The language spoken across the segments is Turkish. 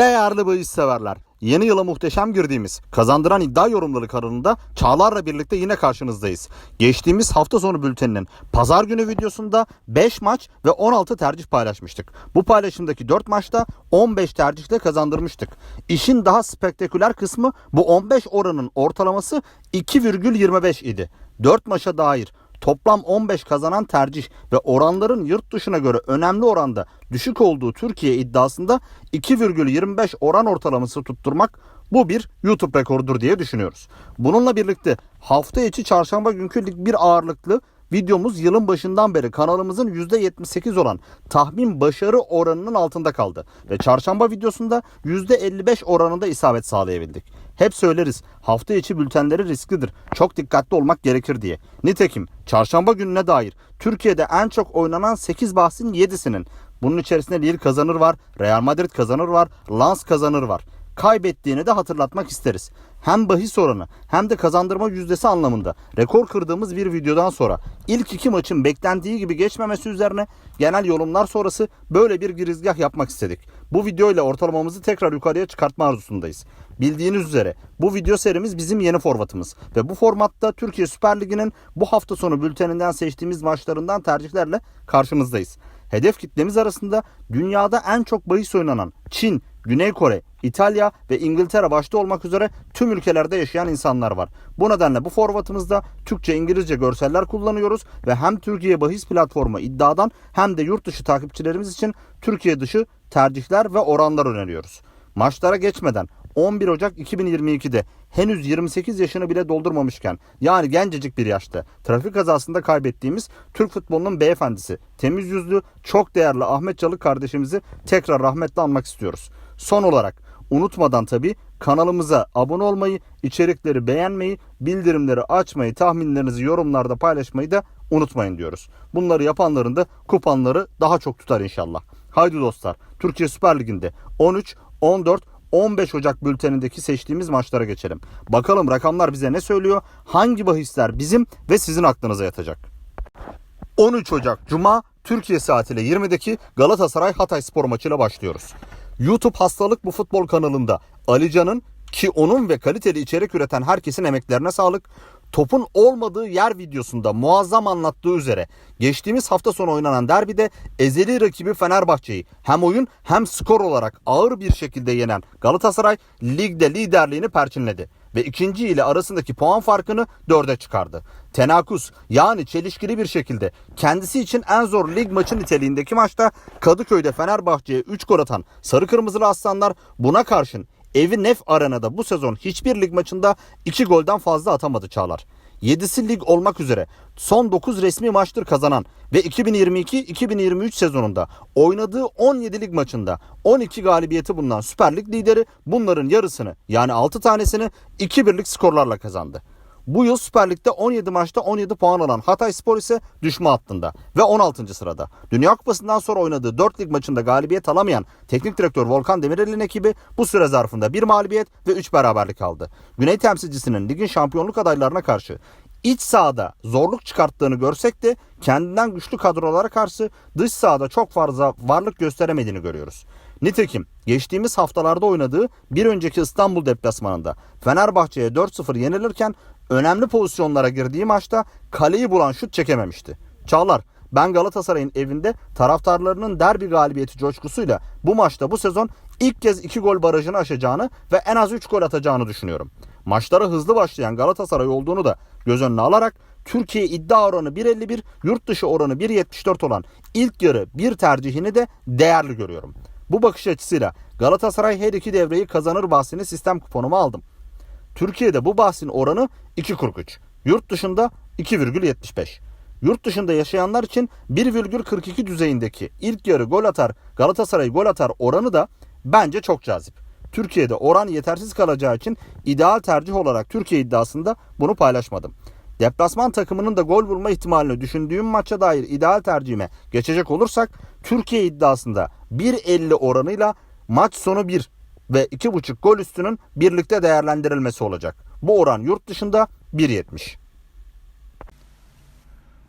Değerli bahis severler. Yeni yıla muhteşem girdiğimiz kazandıran iddia yorumları kanalında Çağlar'la birlikte yine karşınızdayız. Geçtiğimiz hafta sonu bülteninin pazar günü videosunda 5 maç ve 16 tercih paylaşmıştık. Bu paylaşımdaki 4 maçta 15 tercihle kazandırmıştık. İşin daha spektaküler kısmı bu 15 oranın ortalaması 2,25 idi. 4 maça dair toplam 15 kazanan tercih ve oranların yurt dışına göre önemli oranda düşük olduğu Türkiye iddiasında 2,25 oran ortalaması tutturmak bu bir YouTube rekorudur diye düşünüyoruz. Bununla birlikte hafta içi çarşamba günkü lig bir ağırlıklı videomuz yılın başından beri kanalımızın %78 olan tahmin başarı oranının altında kaldı. Ve çarşamba videosunda %55 oranında isabet sağlayabildik. Hep söyleriz hafta içi bültenleri risklidir. Çok dikkatli olmak gerekir diye. Nitekim çarşamba gününe dair Türkiye'de en çok oynanan 8 bahsin 7'sinin bunun içerisinde Lille kazanır var, Real Madrid kazanır var, Lens kazanır var. Kaybettiğini de hatırlatmak isteriz. Hem bahis oranı hem de kazandırma yüzdesi anlamında rekor kırdığımız bir videodan sonra ilk iki maçın beklendiği gibi geçmemesi üzerine genel yorumlar sonrası böyle bir girizgah yapmak istedik. Bu video ile ortalamamızı tekrar yukarıya çıkartma arzusundayız. Bildiğiniz üzere bu video serimiz bizim yeni formatımız ve bu formatta Türkiye Süper Ligi'nin bu hafta sonu bülteninden seçtiğimiz maçlarından tercihlerle karşınızdayız. Hedef kitlemiz arasında dünyada en çok bahis oynanan Çin, Güney Kore, İtalya ve İngiltere başta olmak üzere tüm ülkelerde yaşayan insanlar var. Bu nedenle bu formatımızda Türkçe, İngilizce görseller kullanıyoruz ve hem Türkiye bahis platformu iddiadan hem de yurt dışı takipçilerimiz için Türkiye dışı tercihler ve oranlar öneriyoruz. Maçlara geçmeden 11 Ocak 2022'de henüz 28 yaşını bile doldurmamışken yani gencecik bir yaşta trafik kazasında kaybettiğimiz Türk futbolunun beyefendisi, temiz yüzlü, çok değerli Ahmet Çalık kardeşimizi tekrar rahmetle anmak istiyoruz. Son olarak unutmadan tabi kanalımıza abone olmayı, içerikleri beğenmeyi, bildirimleri açmayı, tahminlerinizi yorumlarda paylaşmayı da unutmayın diyoruz. Bunları yapanların da kupanları daha çok tutar inşallah. Haydi dostlar Türkiye Süper Ligi'nde 13, 14, 15 Ocak bültenindeki seçtiğimiz maçlara geçelim. Bakalım rakamlar bize ne söylüyor? Hangi bahisler bizim ve sizin aklınıza yatacak? 13 Ocak Cuma Türkiye saatiyle 20'deki Galatasaray Hatay Spor maçıyla başlıyoruz. YouTube Hastalık bu futbol kanalında Alican'ın ki onun ve kaliteli içerik üreten herkesin emeklerine sağlık. Topun olmadığı yer videosunda muazzam anlattığı üzere geçtiğimiz hafta sonu oynanan derbide ezeli rakibi Fenerbahçe'yi hem oyun hem skor olarak ağır bir şekilde yenen Galatasaray ligde liderliğini perçinledi ve ikinci ile arasındaki puan farkını dörde çıkardı. Tenakus yani çelişkili bir şekilde kendisi için en zor lig maçı niteliğindeki maçta Kadıköy'de Fenerbahçe'ye 3 gol atan Sarı Kırmızılı Aslanlar buna karşın evi Nef Arena'da bu sezon hiçbir lig maçında 2 golden fazla atamadı Çağlar. 7'si lig olmak üzere son 9 resmi maçtır kazanan ve 2022-2023 sezonunda oynadığı 17 lig maçında 12 galibiyeti bulunan Süper Lig lideri bunların yarısını yani 6 tanesini 2-1'lik skorlarla kazandı. Bu yıl Süper Lig'de 17 maçta 17 puan alan Hatay Spor ise düşme hattında ve 16. sırada. Dünya Kupası'ndan sonra oynadığı 4 lig maçında galibiyet alamayan teknik direktör Volkan Demirel'in ekibi bu süre zarfında 1 mağlubiyet ve 3 beraberlik aldı. Güney temsilcisinin ligin şampiyonluk adaylarına karşı iç sahada zorluk çıkarttığını görsek de kendinden güçlü kadrolara karşı dış sahada çok fazla varlık gösteremediğini görüyoruz. Nitekim geçtiğimiz haftalarda oynadığı bir önceki İstanbul deplasmanında Fenerbahçe'ye 4-0 yenilirken önemli pozisyonlara girdiği maçta kaleyi bulan şut çekememişti. Çağlar ben Galatasaray'ın evinde taraftarlarının derbi galibiyeti coşkusuyla bu maçta bu sezon ilk kez 2 gol barajını aşacağını ve en az 3 gol atacağını düşünüyorum. Maçlara hızlı başlayan Galatasaray olduğunu da göz önüne alarak Türkiye iddia oranı 1.51, yurt dışı oranı 1.74 olan ilk yarı bir tercihini de değerli görüyorum. Bu bakış açısıyla Galatasaray her iki devreyi kazanır bahsini sistem kuponuma aldım. Türkiye'de bu bahsin oranı 2.43. Yurt dışında 2,75. Yurt dışında yaşayanlar için 1,42 düzeyindeki ilk yarı gol atar Galatasaray gol atar oranı da bence çok cazip. Türkiye'de oran yetersiz kalacağı için ideal tercih olarak Türkiye iddiasında bunu paylaşmadım. Deplasman takımının da gol bulma ihtimalini düşündüğüm maça dair ideal tercihime geçecek olursak Türkiye iddiasında 1.50 oranıyla maç sonu 1 ve 2.5 gol üstünün birlikte değerlendirilmesi olacak. Bu oran yurt dışında 1.70.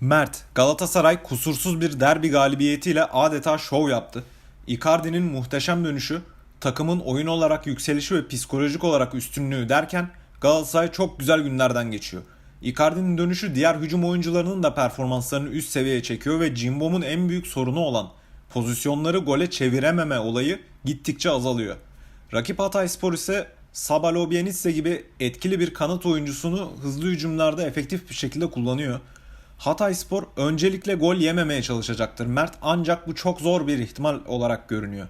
Mert, Galatasaray kusursuz bir derbi galibiyetiyle adeta şov yaptı. Icardi'nin muhteşem dönüşü, takımın oyun olarak yükselişi ve psikolojik olarak üstünlüğü derken Galatasaray çok güzel günlerden geçiyor. Icardi'nin dönüşü diğer hücum oyuncularının da performanslarını üst seviyeye çekiyor ve Cimbom'un en büyük sorunu olan pozisyonları gole çevirememe olayı gittikçe azalıyor. Rakip Hatayspor ise Sabalo Bienice gibi etkili bir kanat oyuncusunu hızlı hücumlarda efektif bir şekilde kullanıyor. Hatayspor öncelikle gol yememeye çalışacaktır Mert ancak bu çok zor bir ihtimal olarak görünüyor.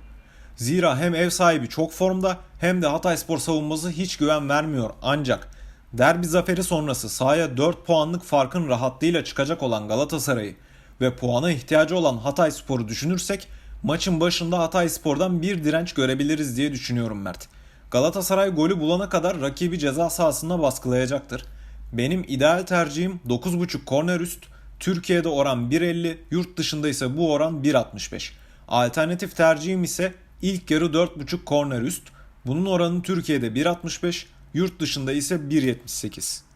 Zira hem ev sahibi çok formda hem de Hatayspor savunması hiç güven vermiyor ancak derbi zaferi sonrası sahaya 4 puanlık farkın rahatlığıyla çıkacak olan Galatasaray'ı ve puana ihtiyacı olan Hatayspor'u düşünürsek maçın başında Hatayspor'dan bir direnç görebiliriz diye düşünüyorum Mert. Galatasaray golü bulana kadar rakibi ceza sahasında baskılayacaktır. Benim ideal tercihim 9.5 korner üst, Türkiye'de oran 1.50, yurt dışında ise bu oran 1.65. Alternatif tercihim ise ilk yarı 4.5 korner üst. Bunun oranı Türkiye'de 1.65, yurt dışında ise 1.78.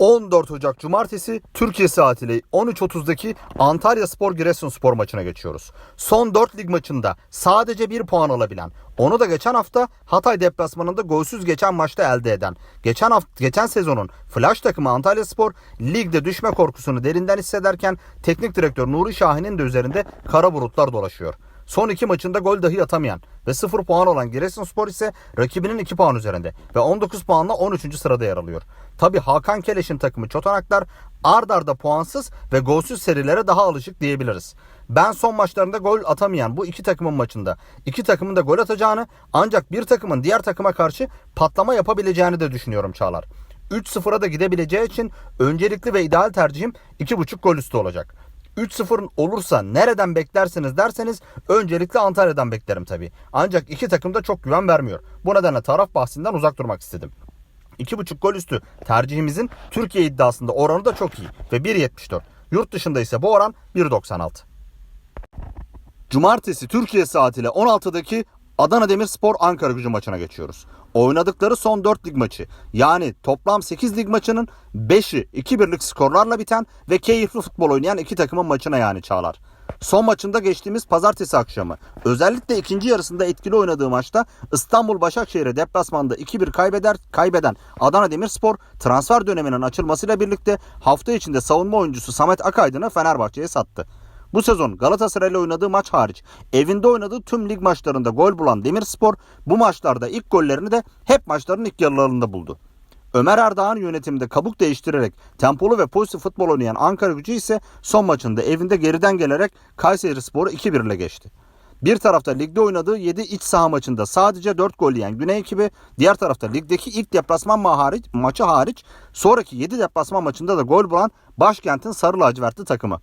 14 Ocak Cumartesi Türkiye saatiyle 13.30'daki Antalya Spor Giresunspor maçına geçiyoruz. Son 4 lig maçında sadece 1 puan alabilen, onu da geçen hafta Hatay deplasmanında golsüz geçen maçta elde eden, geçen hafta geçen sezonun flash takımı Antalya Spor ligde düşme korkusunu derinden hissederken teknik direktör Nuri Şahin'in de üzerinde kara bulutlar dolaşıyor. Son iki maçında gol dahi atamayan ve 0 puan olan Giresunspor ise rakibinin 2 puan üzerinde ve 19 puanla 13. sırada yer alıyor. Tabi Hakan Keleş'in takımı Çotanaklar ard arda puansız ve golsüz serilere daha alışık diyebiliriz. Ben son maçlarında gol atamayan bu iki takımın maçında iki takımın da gol atacağını ancak bir takımın diğer takıma karşı patlama yapabileceğini de düşünüyorum Çağlar. 3-0'a da gidebileceği için öncelikli ve ideal tercihim 2.5 gol üstü olacak. 3-0 olursa nereden beklersiniz derseniz öncelikle Antalya'dan beklerim tabii. Ancak iki takım da çok güven vermiyor. Bu nedenle taraf bahsinden uzak durmak istedim. 2.5 gol üstü tercihimizin Türkiye iddiasında oranı da çok iyi ve 1.74. Yurt dışında ise bu oran 1.96. Cumartesi Türkiye saatiyle 16'daki Adana Demirspor Ankara gücü maçına geçiyoruz. Oynadıkları son 4 lig maçı yani toplam 8 lig maçının 5'i 2-1'lik skorlarla biten ve keyifli futbol oynayan iki takımın maçına yani Çağlar. Son maçında geçtiğimiz pazartesi akşamı özellikle ikinci yarısında etkili oynadığı maçta İstanbul Başakşehir'e deplasmanda 2-1 kaybeder, kaybeden Adana Demirspor transfer döneminin açılmasıyla birlikte hafta içinde savunma oyuncusu Samet Akaydın'ı Fenerbahçe'ye sattı. Bu sezon Galatasaray'la oynadığı maç hariç evinde oynadığı tüm lig maçlarında gol bulan Demirspor bu maçlarda ilk gollerini de hep maçların ilk yarılarında buldu. Ömer Erdağ'ın yönetiminde kabuk değiştirerek tempolu ve pozitif futbol oynayan Ankara gücü ise son maçında evinde geriden gelerek Kayseri Spor'u 2-1 ile geçti. Bir tarafta ligde oynadığı 7 iç saha maçında sadece 4 gol yiyen Güney ekibi, diğer tarafta ligdeki ilk deplasman ma- hariç, maçı hariç sonraki 7 deplasman maçında da gol bulan başkentin sarı lacivertli takımı.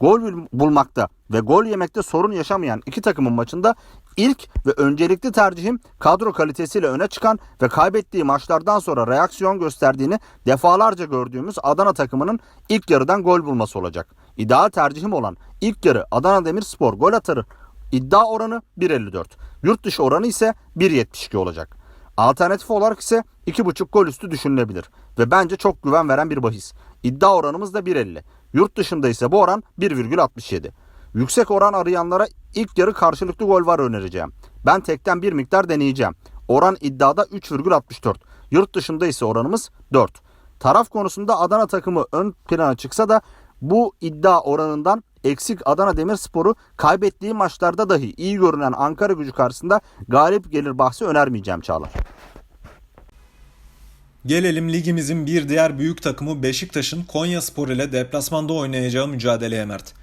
Gol bul- bulmakta ve gol yemekte sorun yaşamayan iki takımın maçında ilk ve öncelikli tercihim kadro kalitesiyle öne çıkan ve kaybettiği maçlardan sonra reaksiyon gösterdiğini defalarca gördüğümüz Adana takımının ilk yarıdan gol bulması olacak. İdeal tercihim olan ilk yarı Adana Demirspor gol atarı iddia oranı 1.54. Yurt dışı oranı ise 1.72 olacak. Alternatif olarak ise 2.5 gol üstü düşünülebilir ve bence çok güven veren bir bahis. İddia oranımız da 1.50. Yurt dışında ise bu oran 1,67. Yüksek oran arayanlara ilk yarı karşılıklı gol var önereceğim. Ben tekten bir miktar deneyeceğim. Oran iddiada 3,64. Yurt dışında ise oranımız 4. Taraf konusunda Adana takımı ön plana çıksa da bu iddia oranından eksik Adana Demirspor'u kaybettiği maçlarda dahi iyi görünen Ankara gücü karşısında galip gelir bahsi önermeyeceğim Çağlar. Gelelim ligimizin bir diğer büyük takımı Beşiktaş'ın Konya Spor ile deplasmanda oynayacağı mücadeleye Mert.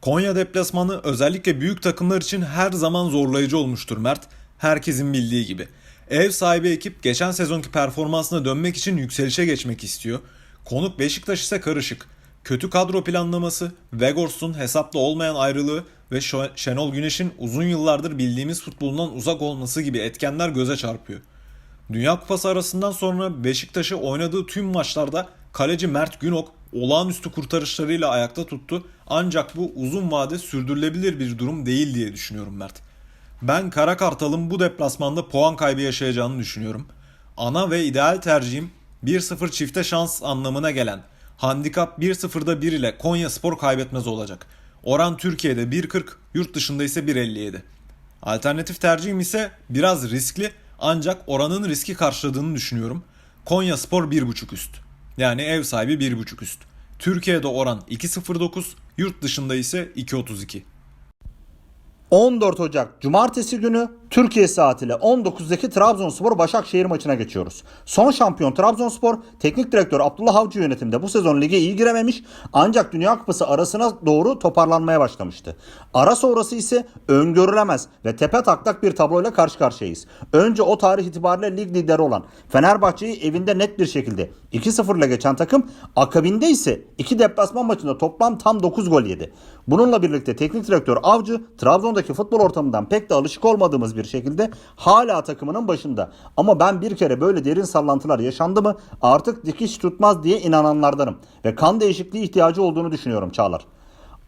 Konya deplasmanı özellikle büyük takımlar için her zaman zorlayıcı olmuştur Mert. Herkesin bildiği gibi. Ev sahibi ekip geçen sezonki performansına dönmek için yükselişe geçmek istiyor. Konuk Beşiktaş ise karışık. Kötü kadro planlaması, Vegors'un hesapta olmayan ayrılığı ve Şenol Güneş'in uzun yıllardır bildiğimiz futbolundan uzak olması gibi etkenler göze çarpıyor. Dünya Kupası arasından sonra Beşiktaş'ı oynadığı tüm maçlarda kaleci Mert Günok olağanüstü kurtarışlarıyla ayakta tuttu. Ancak bu uzun vade sürdürülebilir bir durum değil diye düşünüyorum Mert. Ben Kara Kartal'ın bu deplasmanda puan kaybı yaşayacağını düşünüyorum. Ana ve ideal tercihim 1-0 çifte şans anlamına gelen handikap 1-0'da 1 ile Konya Spor kaybetmez olacak. Oran Türkiye'de 1.40, yurt dışında ise 1.57. Alternatif tercihim ise biraz riskli ancak oranın riski karşıladığını düşünüyorum. Konya Spor 1.5 üst. Yani ev sahibi 1.5 üst. Türkiye'de oran 2.09, yurt dışında ise 2.32. 14 Ocak Cumartesi günü Türkiye saatiyle 19'daki Trabzonspor Başakşehir maçına geçiyoruz. Son şampiyon Trabzonspor teknik direktör Abdullah Avcı yönetimde bu sezon lige iyi girememiş ancak Dünya Kupası arasına doğru toparlanmaya başlamıştı. Ara sonrası ise öngörülemez ve tepe taklak bir tabloyla karşı karşıyayız. Önce o tarih itibariyle lig lideri olan Fenerbahçe'yi evinde net bir şekilde 2-0 ile geçen takım akabinde ise iki deplasman maçında toplam tam 9 gol yedi. Bununla birlikte teknik direktör Avcı Trabzon'daki futbol ortamından pek de alışık olmadığımız bir şekilde hala takımının başında. Ama ben bir kere böyle derin sallantılar yaşandı mı artık dikiş tutmaz diye inananlardanım. Ve kan değişikliği ihtiyacı olduğunu düşünüyorum Çağlar.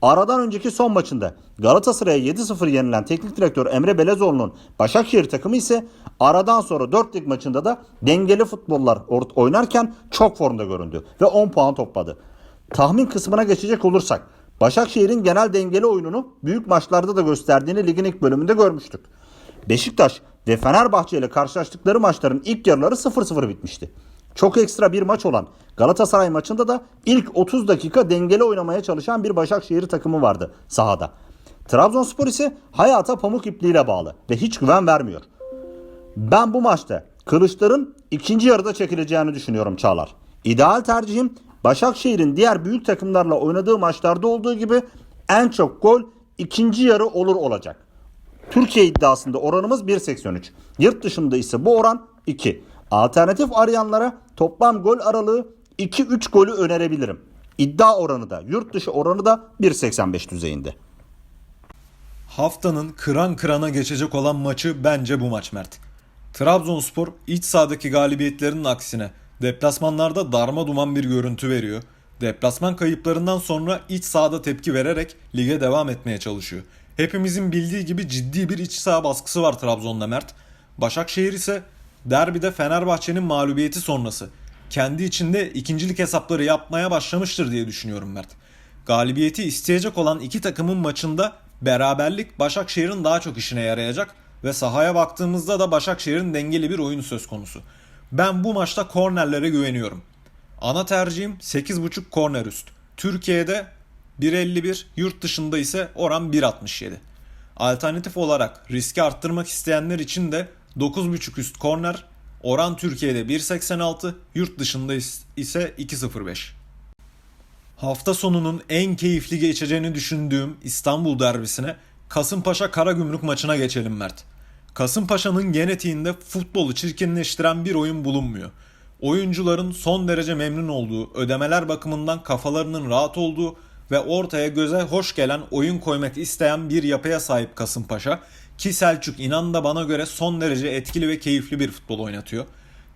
Aradan önceki son maçında Galatasaray'a 7-0 yenilen teknik direktör Emre Belezoğlu'nun Başakşehir takımı ise aradan sonra 4 lig maçında da dengeli futbollar oynarken çok formda göründü ve 10 puan topladı. Tahmin kısmına geçecek olursak Başakşehir'in genel dengeli oyununu büyük maçlarda da gösterdiğini ligin ilk bölümünde görmüştük. Beşiktaş ve Fenerbahçe ile karşılaştıkları maçların ilk yarıları 0-0 bitmişti. Çok ekstra bir maç olan Galatasaray maçında da ilk 30 dakika dengeli oynamaya çalışan bir Başakşehir takımı vardı sahada. Trabzonspor ise hayata pamuk ipliğiyle bağlı ve hiç güven vermiyor. Ben bu maçta Kılıçların ikinci yarıda çekileceğini düşünüyorum Çağlar. İdeal tercihim Başakşehir'in diğer büyük takımlarla oynadığı maçlarda olduğu gibi en çok gol ikinci yarı olur olacak. Türkiye iddiasında oranımız 1.83. Yurt dışında ise bu oran 2. Alternatif arayanlara toplam gol aralığı 2-3 golü önerebilirim. İddia oranı da yurt dışı oranı da 1.85 düzeyinde. Haftanın kıran kırana geçecek olan maçı bence bu maç Mert. Trabzonspor iç sahadaki galibiyetlerinin aksine deplasmanlarda darma duman bir görüntü veriyor. Deplasman kayıplarından sonra iç sahada tepki vererek lige devam etmeye çalışıyor. Hepimizin bildiği gibi ciddi bir iç saha baskısı var Trabzon'da Mert. Başakşehir ise derbide Fenerbahçe'nin mağlubiyeti sonrası kendi içinde ikincilik hesapları yapmaya başlamıştır diye düşünüyorum Mert. Galibiyeti isteyecek olan iki takımın maçında beraberlik Başakşehir'in daha çok işine yarayacak ve sahaya baktığımızda da Başakşehir'in dengeli bir oyunu söz konusu. Ben bu maçta kornerlere güveniyorum. Ana tercihim 8.5 korner üst. Türkiye'de 1.51, yurt dışında ise oran 1.67. Alternatif olarak riski arttırmak isteyenler için de 9.5 üst korner, oran Türkiye'de 1.86, yurt dışında ise 2.05. Hafta sonunun en keyifli geçeceğini düşündüğüm İstanbul derbisine Kasımpaşa Karagümrük maçına geçelim Mert. Kasımpaşa'nın genetiğinde futbolu çirkinleştiren bir oyun bulunmuyor. Oyuncuların son derece memnun olduğu, ödemeler bakımından kafalarının rahat olduğu ve ortaya göze hoş gelen oyun koymak isteyen bir yapıya sahip Kasımpaşa ki Selçuk inan da bana göre son derece etkili ve keyifli bir futbol oynatıyor.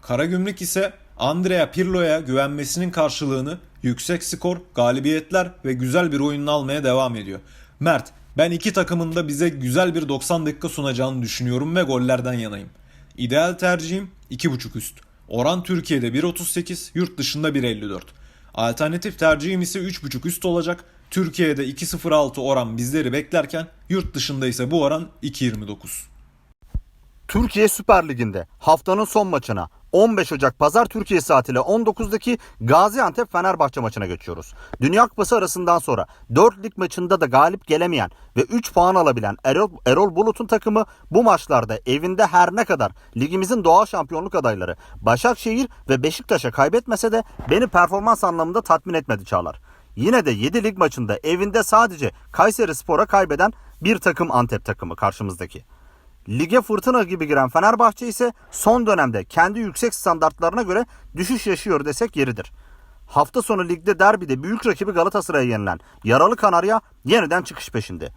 Karagümrük ise Andrea Pirlo'ya güvenmesinin karşılığını yüksek skor, galibiyetler ve güzel bir oyunla almaya devam ediyor. Mert, ben iki takımın da bize güzel bir 90 dakika sunacağını düşünüyorum ve gollerden yanayım. İdeal tercihim 2.5 üst. Oran Türkiye'de 1.38, yurt dışında 1.54. Alternatif tercihim ise 3.5 üst olacak. Türkiye'de 2.06 oran bizleri beklerken yurt dışında ise bu oran 2.29. Türkiye Süper Ligi'nde haftanın son maçına 15 Ocak Pazar Türkiye saatiyle 19'daki Gaziantep Fenerbahçe maçına geçiyoruz. Dünya Kupası arasından sonra 4 lig maçında da galip gelemeyen ve 3 puan alabilen Erol, Erol Bulut'un takımı bu maçlarda evinde her ne kadar ligimizin doğal şampiyonluk adayları Başakşehir ve Beşiktaş'a kaybetmese de beni performans anlamında tatmin etmedi Çağlar. Yine de 7 lig maçında evinde sadece Kayseri Spor'a kaybeden bir takım Antep takımı karşımızdaki. Lige fırtına gibi giren Fenerbahçe ise son dönemde kendi yüksek standartlarına göre düşüş yaşıyor desek yeridir. Hafta sonu ligde derbide büyük rakibi Galatasaray'a yenilen yaralı Kanarya yeniden çıkış peşinde.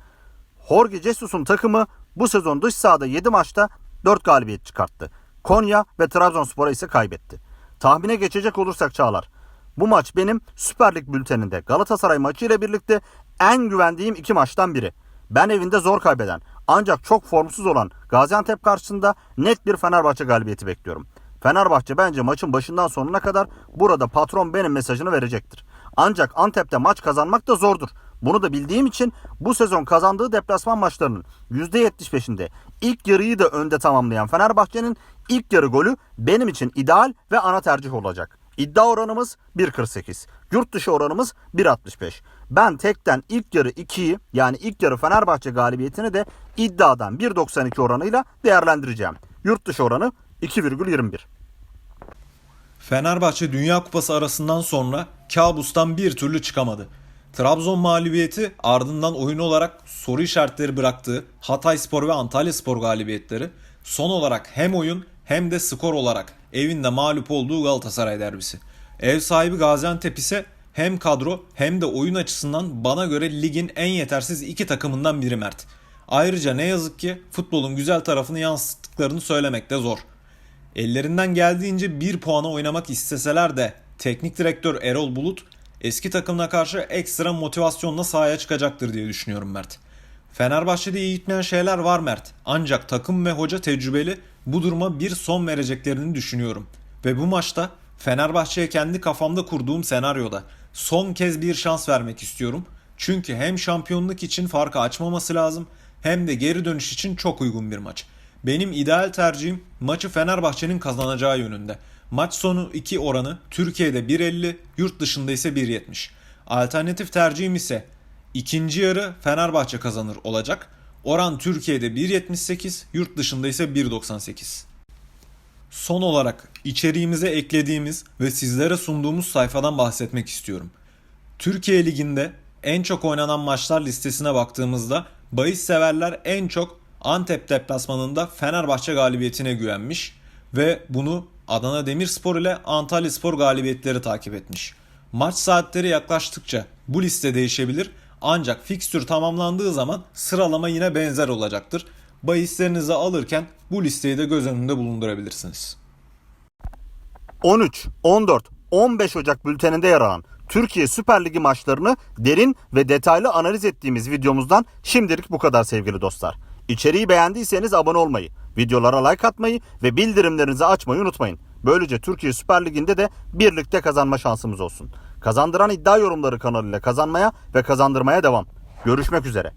Jorge Jesus'un takımı bu sezon dış sahada 7 maçta 4 galibiyet çıkarttı. Konya ve Trabzonspor'a ise kaybetti. Tahmine geçecek olursak Çağlar. Bu maç benim Süper Lig bülteninde Galatasaray maçı ile birlikte en güvendiğim iki maçtan biri. Ben evinde zor kaybeden ancak çok formsuz olan Gaziantep karşısında net bir Fenerbahçe galibiyeti bekliyorum. Fenerbahçe bence maçın başından sonuna kadar burada patron benim mesajını verecektir. Ancak Antep'te maç kazanmak da zordur. Bunu da bildiğim için bu sezon kazandığı deplasman maçlarının %75'inde ilk yarıyı da önde tamamlayan Fenerbahçe'nin ilk yarı golü benim için ideal ve ana tercih olacak. İddia oranımız 1.48. Yurt dışı oranımız 1.65. Ben tekten ilk yarı 2'yi yani ilk yarı Fenerbahçe galibiyetini de iddiadan 1.92 oranıyla değerlendireceğim. Yurt dışı oranı 2,21. Fenerbahçe Dünya Kupası arasından sonra kabustan bir türlü çıkamadı. Trabzon mağlubiyeti ardından oyun olarak soru işaretleri bıraktığı Hatay Spor ve Antalya Spor galibiyetleri son olarak hem oyun hem de skor olarak evinde mağlup olduğu Galatasaray derbisi. Ev sahibi Gaziantep ise hem kadro hem de oyun açısından bana göre ligin en yetersiz iki takımından biri Mert. Ayrıca ne yazık ki futbolun güzel tarafını yansıttıklarını söylemek de zor. Ellerinden geldiğince bir puana oynamak isteseler de teknik direktör Erol Bulut eski takımına karşı ekstra motivasyonla sahaya çıkacaktır diye düşünüyorum Mert. Fenerbahçe'de iyi gitmeyen şeyler var Mert. Ancak takım ve hoca tecrübeli bu duruma bir son vereceklerini düşünüyorum. Ve bu maçta Fenerbahçe'ye kendi kafamda kurduğum senaryoda son kez bir şans vermek istiyorum. Çünkü hem şampiyonluk için farkı açmaması lazım hem de geri dönüş için çok uygun bir maç. Benim ideal tercihim maçı Fenerbahçe'nin kazanacağı yönünde. Maç sonu 2 oranı Türkiye'de 1.50, yurt dışında ise 1.70. Alternatif tercihim ise ikinci yarı Fenerbahçe kazanır olacak. Oran Türkiye'de 1.78, yurt dışında ise 1.98. Son olarak içeriğimize eklediğimiz ve sizlere sunduğumuz sayfadan bahsetmek istiyorum. Türkiye Ligi'nde en çok oynanan maçlar listesine baktığımızda bahis severler en çok Antep deplasmanında Fenerbahçe galibiyetine güvenmiş ve bunu Adana Demirspor ile Antalya Spor galibiyetleri takip etmiş. Maç saatleri yaklaştıkça bu liste değişebilir ancak fikstür tamamlandığı zaman sıralama yine benzer olacaktır. Bahislerinizi alırken bu listeyi de göz önünde bulundurabilirsiniz. 13, 14, 15 Ocak bülteninde yer alan Türkiye Süper Ligi maçlarını derin ve detaylı analiz ettiğimiz videomuzdan şimdilik bu kadar sevgili dostlar. İçeriği beğendiyseniz abone olmayı, videolara like atmayı ve bildirimlerinizi açmayı unutmayın. Böylece Türkiye Süper Ligi'nde de birlikte kazanma şansımız olsun. Kazandıran iddia yorumları kanalıyla kazanmaya ve kazandırmaya devam. Görüşmek üzere.